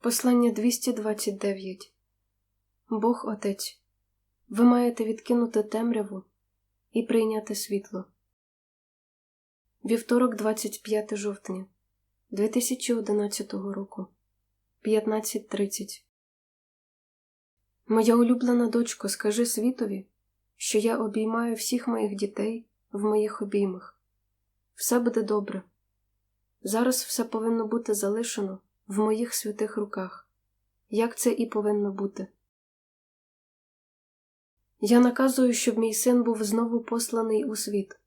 Послання 229 Бог Отець, ви маєте відкинути темряву і прийняти світло. Вівторок, 25 жовтня 2011 року, 15.30 Моя улюблена дочко, скажи світові, що я обіймаю всіх моїх дітей в моїх обіймах. Все буде добре. Зараз все повинно бути залишено в моїх святих руках, як це і повинно бути. Я наказую, щоб мій син був знову посланий у світ,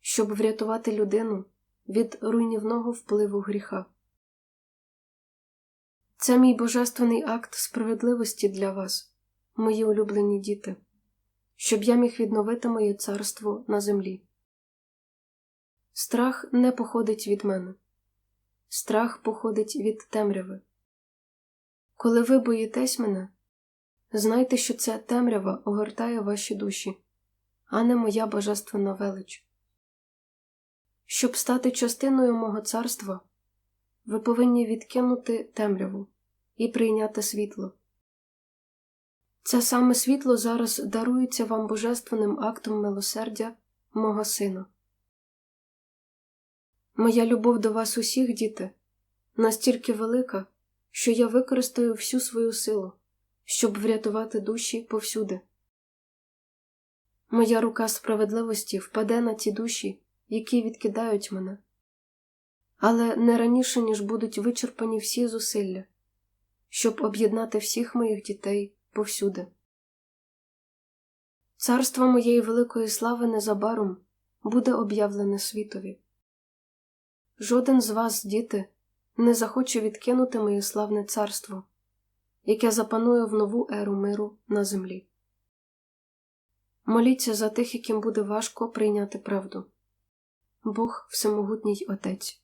щоб врятувати людину від руйнівного впливу гріха. Це мій божественний акт справедливості для вас, мої улюблені діти, щоб я міг відновити моє царство на землі. Страх не походить від мене. Страх походить від темряви. Коли ви боїтесь мене, знайте, що ця темрява огортає ваші душі, а не моя божественна велич. Щоб стати частиною мого царства, ви повинні відкинути темряву і прийняти світло. Це саме світло зараз дарується вам божественним актом милосердя мого сина. Моя любов до вас усіх, діти, настільки велика, що я використаю всю свою силу, щоб врятувати душі повсюди. Моя рука справедливості впаде на ті душі, які відкидають мене, але не раніше, ніж будуть вичерпані всі зусилля, щоб об'єднати всіх моїх дітей повсюди. Царство моєї великої слави незабаром буде об'явлене світові. Жоден з вас, діти, не захоче відкинути моє славне царство, яке запанує в нову еру миру на землі. Моліться за тих, яким буде важко прийняти правду. Бог Всемогутній Отець.